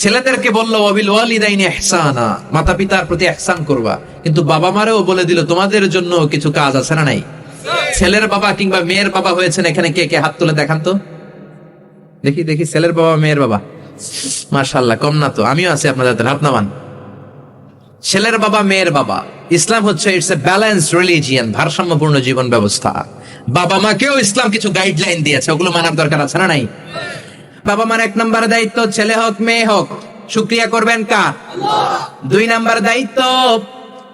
ছেলেদেরকে বলল অবিল ওয়ালিদাইনি ইহসানা। মাতা পিতার প্রতি ইহসান করবা। কিন্তু বাবা মারেও বলে দিল তোমাদের জন্য কিছু কাজ আছে না নাই? ছেলের বাবা কিংবা মেয়ের বাবা হয়েছেন এখানে কে? কে হাত তুলে দেখান তো? দেখি দেখি ছেলের বাবা মেয়ের বাবা? মাশাল্লাহ কম না তো। আমিও আছি আপনাদের হাতে, নামান ছেলের বাবা মেয়ের বাবা। ইসলাম হচ্ছে ইটস এ ব্যালেন্স রিলিজিয়ান ভারসাম্যপূর্ণ জীবন ব্যবস্থা। বাবা মাকেও ইসলাম কিছু গাইডলাইন দিয়েছে ওগুলো মানার দরকার আছে না নাই? বাবা মার এক নম্বর দায়িত্ব, ছেলে হোক, মেয়ে হোক। শুক্রিয়া করবেন কা দুই নাম্বার দায়িত্ব,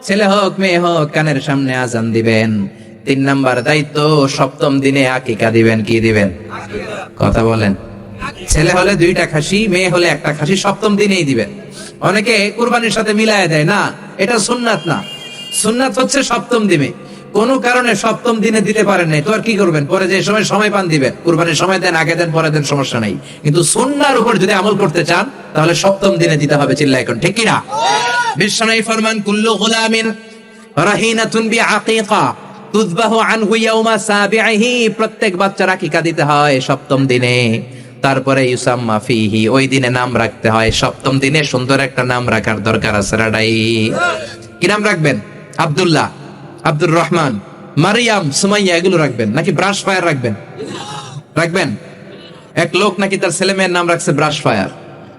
ছেলে হোক, মেয়ে হোক, কানের সামনে আজান দিবেন। তিন নাম্বার দায়িত্ব, সপ্তম দিনে আকিকা দিবেন, কি দিবেন? কথা বলেন। ছেলে হলে দুইটা খাসি, মেয়ে হলে একটা খাসি, সপ্তম দিনেই দিবেন। অনেকে কুরবানির সাথে মিলায় দেয়, না, এটা সুন্নাত না। সুন্নাত হচ্ছে সপ্তম দিনে। কোন কারণে সপ্তম দিনে দিতে পারেন নাই, তো আর কি করবেন? পরে যে সময় সময় পান দিবেন, কুরবানির সময় দেন, আগে দেন, পরে দেন, সমস্যা নাই। কিন্তু সুন্নার উপর যদি আমল করতে চান, তাহলে সপ্তম দিনে দিতে হবে চিল্লা এখন ঠিক কিনা? বিশ্বনাই ফরমান, কুল্লু গুলামিন রাহিনাতুন বি আকিকা তুযবাহু আনহু ইয়াউমা সাবিহি প্রত্যেক বাচ্চার আকিকা দিতে হয় সপ্তম দিনে। তারপরে ইউসাম্মা ফিহি, ওই দিনে নাম রাখতে হয় সপ্তম দিনে, সুন্দর একটা নাম রাখার দরকার আছে রাডাই কি নাম রাখবেন? আব্দুল্লাহ। আব্দুর রহমান, মারিয়াম, সুমাইয়া, এগুলো রাখবেন। নাকি ব্রাশ ফায়ার রাখবেন? রাখবেন? এক লোক নাকি তার ছেলে মেয়ের নাম রাখছে ব্রাশ ফায়ার।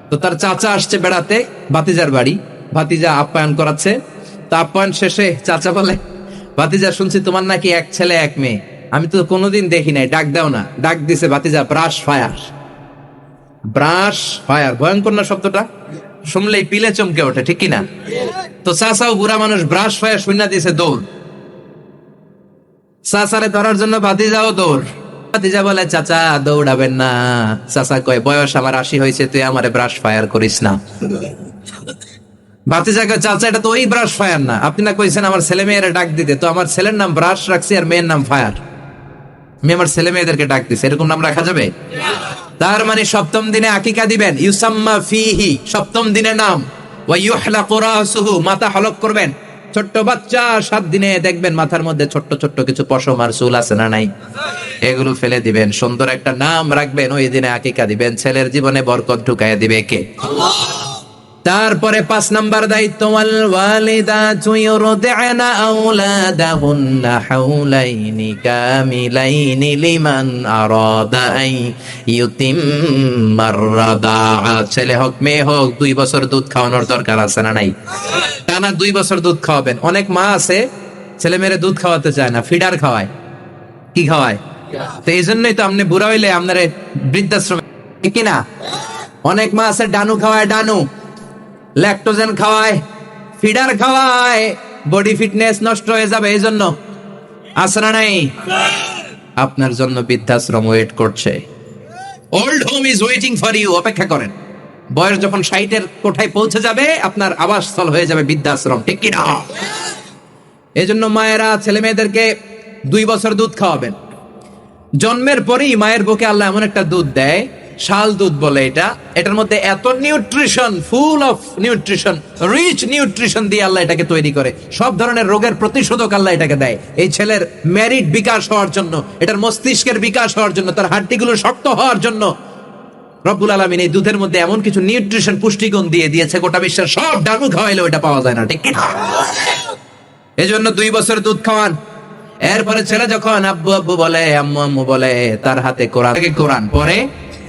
তো তার চাচা আসছে বেড়াতে, ভাতিজার বাড়ি। ভাতিজা আপ্যায়ন করাচ্ছে। তা আপ্যায়ন শেষে চাচা বলে, ভাতিজা, শুনছি তোমার নাকি এক ছেলে, এক মেয়ে। আমি তো কোনোদিন দেখি নাই, ডাক দাও না। ডাক দিছে ভাতিজা, ব্রাশ ফায়ার। ব্রাশ ফায়ার, ভয়ঙ্কর না শব্দটা? শুনলেই পিলে চমকে ওঠে, ঠিক কিনা তো চাচাও বুড়া মানুষ ব্রাশ ফায়ার শুনে দিছে দৌড়। চাচারে ধরার জন্য ভাতিজাও দৌড়। ভাতিজা বলে, চাচা, দৌড়াবেন না। চাচা কয়, বয়স আমার আশি হয়েছে, তুই আমারে ব্রাশ ফায়ার করিস না। ভাতিজা চাচা, এটা তো ওই ব্রাশ ফায়ার না। আপনি না কইছেন আমার ছেলে মেয়েরা ডাক দিতে। তো আমার ছেলের নাম ব্রাশ রাখছি আর মেয়ের নাম ফায়ার আমি আমার ছেলে মেয়েদেরকে ডাক দিছি। এরকম নাম রাখা যাবে? তার মানে সপ্তম দিনে আকিকা দিবেন। ইউসাম্মা ফিহি, সপ্তম দিনে নাম। ওয়া মাথা হলক করবেন। ছোট্ট বাচ্চা, সাত দিনে দেখবেন মাথার মধ্যে ছোট্ট ছোট্ট কিছু পশম আর চুল আছে না নাই? এগুলো ফেলে দিবেন, সুন্দর একটা নাম রাখবেন, ওই দিনে আকিকা দিবেন, ছেলের জীবনে বরকত ঢুকাইয়া দিবে কে? তারপরে পাঁচ নাম্বার দায়িত্ব, ওয়াল ওয়ালিদাতু ইউরদি'না আওলাদাহুন্না হাওলাইনি কামিলাইনি লিমান আরাদা আই ইউতিম্মার রাদাআ ছেলে হোক, মেয়ে হোক, দুই বছর দুধ খাওয়ানোর দরকার আছে না নাই? টানা দুই বছর দুধ খাওয়াবেন। অনেক মা আছে, ছেলে মেয়েরে দুধ খাওয়াতে চায় না, ফিডার খাওয়ায়। কি খাওয়ায়? তো এই জন্যই তো আপনি বুড়া হইলে আপনার বৃদ্ধাশ্রমে কিনা অনেক মা আছে, ডানু খাওয়ায় ডানু। ল্যাকটোজেন খাওয়ায়, ফিডার খাওয়ায়, বডি ফিটনেস নষ্ট হয়ে যাবে, এই জন্য। আসরা নাই? আপনার জন্য বৃদ্ধাশ্রম ওয়েট করছে। Old home is waiting for you অপেক্ষা করেন। বয়স যখন সাইটের কোঠায় পৌঁছে যাবে, আপনার আবাসস্থল হয়ে যাবে বৃদ্ধাশ্রম, ঠিক কিনা? এই জন্য মায়েরা ছেলে মেয়েদেরকে দুই বছর দুধ খাওয়াবেন। জন্মের পরেই মায়ের বুকে আল্লাহ এমন একটা দুধ দেয় শাল দুধ বলে এটা। এটার মধ্যে এত nutrition full of nutrition rich nutrition দিয়ে আল্লাহ এটাকে তৈরি করে। সব ধরনের রোগের প্রতিষেধক আল্লাহ এটাকে দেয়। এই ছেলের ম্যারিড বিকাশ হওয়ার জন্য, এটার মস্তিষ্কের বিকাশ হওয়ার জন্য, তার হাড্ডিগুলো শক্ত হওয়ার জন্য রব্বুল আলমিন এই দুধের মধ্যে এমন কিছু নিউট্রিশন পুষ্টিগুণ দিয়ে দিয়েছে, গোটা বিশ্বের সব ডানু খাওয়াইলেও এটা পাওয়া যায় না, ঠিক এই জন্য দুই বছর দুধ খাওয়ান। এরপরে ছেলে যখন আব্বু আব্বু বলে, আম্মু আম্মু বলে, তার হাতে কোরআন কোরআন পরে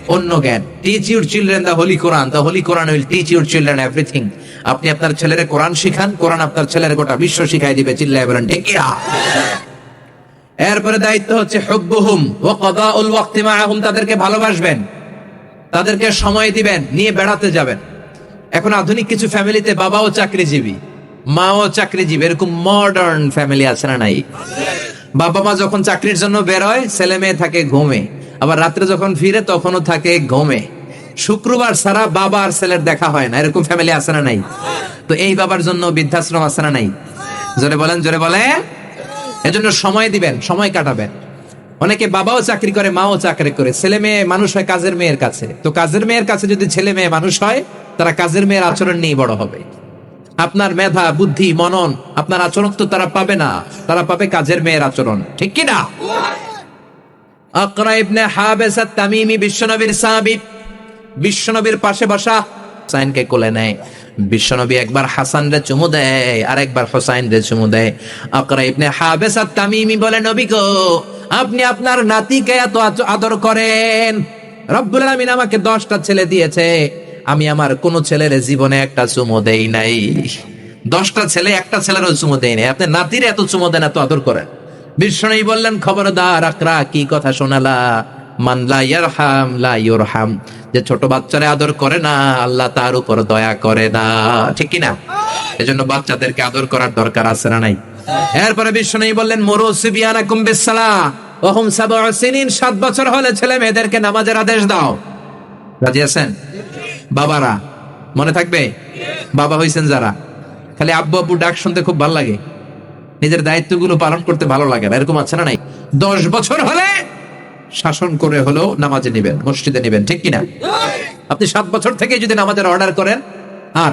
অন্য জ্ঞান। Teach your children the holy Quran the holy Quran will teach your children everything আপনি আপনার ছেলের কোরআন শিখান, কোরআন আপনার ছেলের গোটা বিশ্ব শিখাই দিবে। চিল্লায় বলেন কিনা? এরপরে দায়িত্ব হচ্ছে হুব্বুহুম। ওয়া কাদাউল ওয়াক্তি মাআহুম। তাদেরকে ভালোবাসবেন। তাদেরকে সময় দিবেন, নিয়ে বেড়াতে যাবেন। এখন আধুনিক কিছু ফ্যামিলিতে বাবাও চাকরিজীবী, মাও চাকরিজীবী। এরকম মডার্ন ফ্যামিলি আছে না নাই? বাবা মা যখন চাকরির জন্য বের হয় ছেলে মেয়ে থাকে ঘুমে। আবার রাত্রে যখন ফিরে তখনও থাকে ঘুমে। শুক্রবার ছাড়া বাবা আর ছেলের দেখা হয় না। এরকম ফ্যামিলি আছে না নাই? তো এই বাবার জন্য বৃদ্ধাশ্রম আছে না নাই? জোরে বলেন জোরে বলেন। এজন্য সময় দিবেন, সময় কাটাবেন। অনেকে বাবাও চাকরি করে, মাও চাকরি করে। ছেলে মেয়ে মানুষ হয় কাজের মেয়ের কাছে। তো কাজের মেয়ের কাছে যদি ছেলে মেয়ে মানুষ হয়, তারা কাজের মেয়ের আচরণ নিয়ে বড় হবে। আপনার মেধা, বুদ্ধি, মনন, আপনার আচরণ তো তারা পাবে না। তারা পাবে কাজের মেয়ের আচরণ। ঠিক কি না? বিশ্বনবীর বিশ্বনবীর পাশে বিশ্বনবী একবার হাসান রে চুমু দেয়। আর একবার তামিমি বলে আপনি আপনার নাতিকে এত আদর করেন। রব্বুল আলামিন আমাকে দশটা ছেলে দিয়েছে। আমি আমার কোন ছেলের জীবনে একটা চুমু দেই নাই। দশটা ছেলে একটা ছেলেরও চুমু দেই নাই। আপনি নাতির এত চুমো দেন, এত আদর করেন। বিষ্ণু বললেন, খবরদার আকরা, কি কথা শোনালা? যে ছোট আদর করে না, আল্লাহ তার উপর দয়া করে না। ঠিক না এজন্য বাচ্চাদেরকে আদর করার দরকার আছে না নাই? এরপরে বললেন ওহুম সাবউ সাত বছর হলে ছেলে মেয়েদেরকে নামাজের আদেশ দাও। রাজি আছেন? বাবারা, মনে থাকবে? বাবা হইছেন যারা। খালি আব্বু আব্বু ডাক শুনতে খুব ভালো লাগে। নিজের দায়িত্বগুলো পালন করতে ভালো লাগে না। এরকম আছে না নাই? দশ বছর হলে শাসন করে হলেও নামাজে নিবেন, মসজিদে নিবেন, ঠিক কিনা? আপনি সাত বছর থেকে যদি নামাজের অর্ডার করেন, আর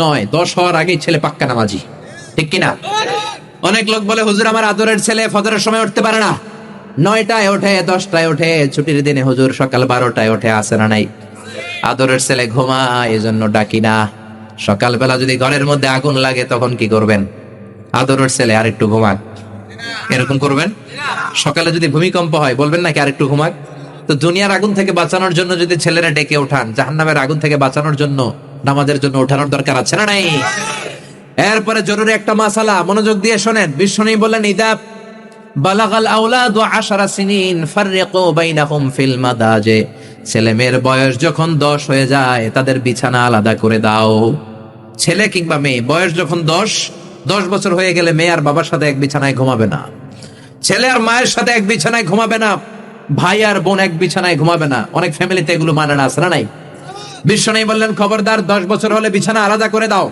নয়, দশ হওয়ার আগেই ছেলে পাক্কা নামাজি, ঠিক কিনা? অনেক লোক বলে, হুজুর, আমার আদরের ছেলে ফজরের সময় উঠতে পারে না। নয়টায় ওঠে, দশটায় ওঠে, ছুটির দিনে হুজুর সকাল বারোটায় ওঠে আসে না নাই? আদরের ছেলে ঘুমায়, এজন্য ডাকি না। সকালবেলা যদি ঘরের মধ্যে আগুন লাগে, তখন কি করবেন? আদরের ছেলে আর একটু ঘুমাক। এরকম করবেন? সকালে যদি ভূমিকম্প হয়, বলবেন নাকি আর একটু ঘুমাক? তো দুনিয়ার আগুন থেকে বাঁচানোর জন্য যদি ছেলেরা ডেকে ওঠান, জাহান্নামের আগুন থেকে বাঁচানোর জন্য, নামাজের জন্য ওঠানোর দরকার আছে না নাই? এরপরে জরুরি একটা মাসালা, মনোযোগ দিয়ে শোনেন। বিষ্ণু বললেন, ইদা বালাগাল আউলাদ আশারা সিনিন, ফাররিকু বাইনাহুম ফিল মাদাজে। ছেলে মেয়ের বয়স যখন দশ হয়ে যায়, তাদের বিছানা আলাদা করে দাও। ছেলে কিংবা মেয়ে, বয়স যখন দশ দশ বছর হয়ে গেলে মেয়ে আর বাবার সাথে এক বিছানায় ঘুমাবে না। ছেলে আর মায়ের সাথে এক বিছানায় ঘুমাবে না। ভাই আর বোন এক বিছানায় ঘুমাবে না। অনেক ফ্যামিলিতে এগুলো মানে না না নাই? বিশ্বনবী বললেন, খবরদার, দশ বছর হলে বিছানা আলাদা করে দাও।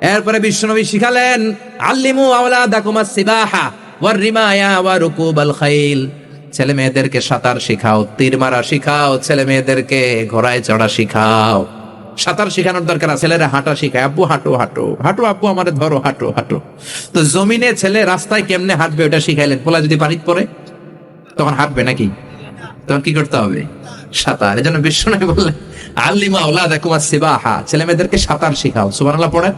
এরপরে বিশ্বনবী শিখালেন, আল্লিমু আওলাদাকুমা সিবাহা ওয়ার রিমায়া ওয়া রুকুবাল খাইল। ছেলে মেয়েদেরকে সাঁতার শিখাও, তীর মারা শিখাও, ছেলে মেয়েদেরকে ঘোড়ায় চড়া শিখাও। সাঁতার শিখানোর দরকার আছে। ছেলেরা হাঁটা শিখায়। আব্বু, হাঁটো হাঁটো। হাঁটো, আব্বু, আমারে ধরো, হাঁটো হাঁটো। তো জমিনে ছেলে রাস্তায় কেমনে হাঁটবে ওটা শিখাইলেন। পোলা যদি পানিতে পড়ে, তখন হাঁটবে নাকি? তখন কি করতে হবে? সাঁতার। এই জন্য বিশ্বনবী বললেন, আল্লিমা ওলাদ একুমা সিবাহা ছেলে মেয়েদেরকে সাঁতার শিখাও। সুবহানাল্লাহ পড়ে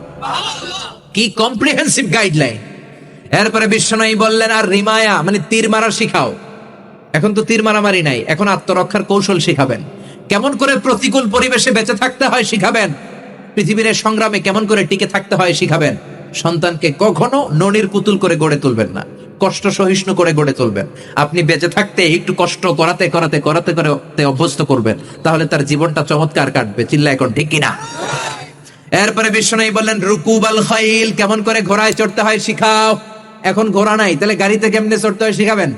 কি কম্প্রিহেন্সিভ গাইডলাইন এরপরে বিশ্বনবী বললেন, আর রিমায়া মানে তীর মারা শিখাও। এখন তো তীর মারামারি নাই। এখন আত্মরক্ষার কৌশল শিখাবেন। কেমন করে প্রতিকূল পরিবেশে বেঁচে থাকতে হয় শিখাবেন? পৃথিবীর সংগ্রামে কেমন করে টিকে থাকতে হয় শিখাবেন? সন্তানকে কখনো ননির পুতুল করে গড়ে তুলবেন না, কষ্ট সহিষ্ণু করে গড়ে তুলবেন। আপনি বেঁচে থাকতে, একটু কষ্ট করাতে করাতে করাতে করাতে অভ্যস্ত করবেন, তাহলে তার জীবনটা চমৎকার কাটবে। চিল্লা এখন ঠিক কিনা? এরপরে বিশ্বনাই বললেন রুকুব আল খাইল, কেমন করে ঘোড়ায় চড়তে হয় শিখাও। এখন ঘোড়া নাই, তাহলে গাড়িতে কেমনে চড়তে হয় শিখাবেন?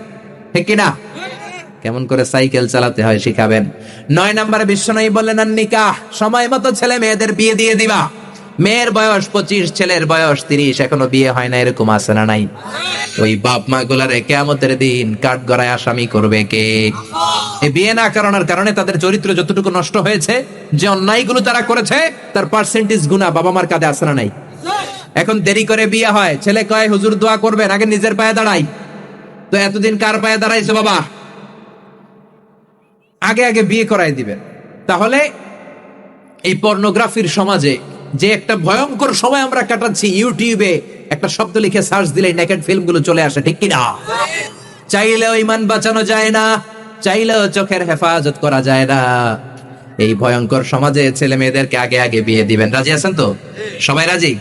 ঠিক কিনা? কেমন করে সাইকেল চালাতে হয় শিখাবেন। নয় নম্বরে বিশ্বনয়ী বললেন নিকাহ সময় মতো ছেলে মেয়েদের বিয়ে দিয়ে দিবা। মেয়ের বয়স পঁচিশ, ছেলের বয়স তিরিশ, এখনও বিয়ে হয় না, এরকম আছে না নাই? ওই বাপ মা গুলারে কেমতের দিন কাঠ গড়ায় আসামি করবে কে? বিয়ে না করানোর কারণে তাদের চরিত্র যতটুকু নষ্ট হয়েছে, যে অন্যায়গুলো তারা করেছে, তার পার্সেন্টেজ গুণা বাবা মার কাঁধে আসে না নাই? এখন দেরি করে বিয়ে হয়, ছেলে কয়, হুজুর দোয়া করবেন, আগে নিজের পায়ে দাঁড়াই। তো এতদিন কার পায়ে দাঁড়াইছে বাবা? আগে আগে বিয়ে করাই দিবেন। তাহলে এই পর্নোগ্রাফির সমাজে যে একটা ভয়ঙ্কর সময় আমরা কাটাচ্ছি ইউটিউবে একটা শব্দ লিখে সার্চ দিলে নেকেড ফিল্মগুলো চলে আসে, ঠিক কিনা? চাইলেও ইমান বাঁচানো যায় না, চাইলেও চোখের হেফাজত করা যায় না। এই ভয়ঙ্কর সমাজে ছেলে মেয়েদেরকে আগে আগে বিয়ে দিবেন। রাজি আছেন তো? সবাই রাজি?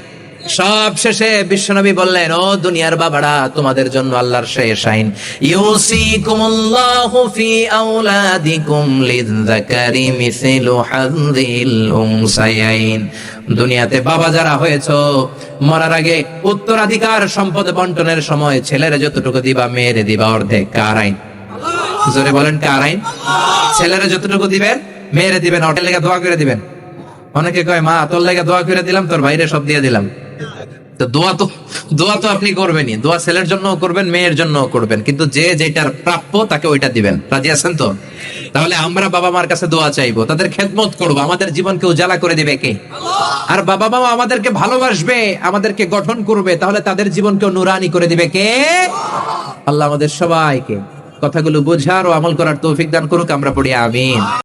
সব শেষে বিশ্বনবী বললেন, ও দুনিয়ার বাবারা, তোমাদের জন্য আল্লাহর শেষ আইন ইউসিকুমুল্লাহু ফি আওলাদিকুম লিযযাকারি মিসলু হাযিল উনসায়াইন। দুনিয়াতে বাবা যারা হয়েছো, মরার আগে উত্তরাধিকার সম্পদ বন্টনের সময় ছেলেরা যতটুকু দিবা, মেয়েরে দিবা অর্ধেক। কার আইন? জোরে বলেন, কার আইন? ছেলেরা যতটুকু দিবেন, মেয়েরে দিবেন লেগে দোয়া করে দিবেন। অনেকে কয়, মা, তোর লেগে দোয়া করে দিলাম, তোর ভাইরে সব দিয়ে দিলাম। দোয়া তো দোয়া তো আপনি করবেনই। দোয়া ছেলের জন্য করবেন, মেয়ের জন্য করবেন। কিন্তু যে যেটার প্রাপ্য তাকে ওইটা দিবেন। রাজি আছেন তো? তাহলে আমরা বাবা মার কাছে দোয়া চাইব। তাদের খেদমত করব। আমাদের জীবনকে উজালা করে দিবে কে? আর বাবা মা আমাদেরকে ভালোবাসবে, আমাদেরকে গঠন করবে। তাহলে তাদের জীবনকে নুরানি করে দিবে কে? আল্লাহ আমাদের সবাইকে কথাগুলো বোঝার ও আমল করার তৌফিক দান করুক। আমরা পড়ি আমিন।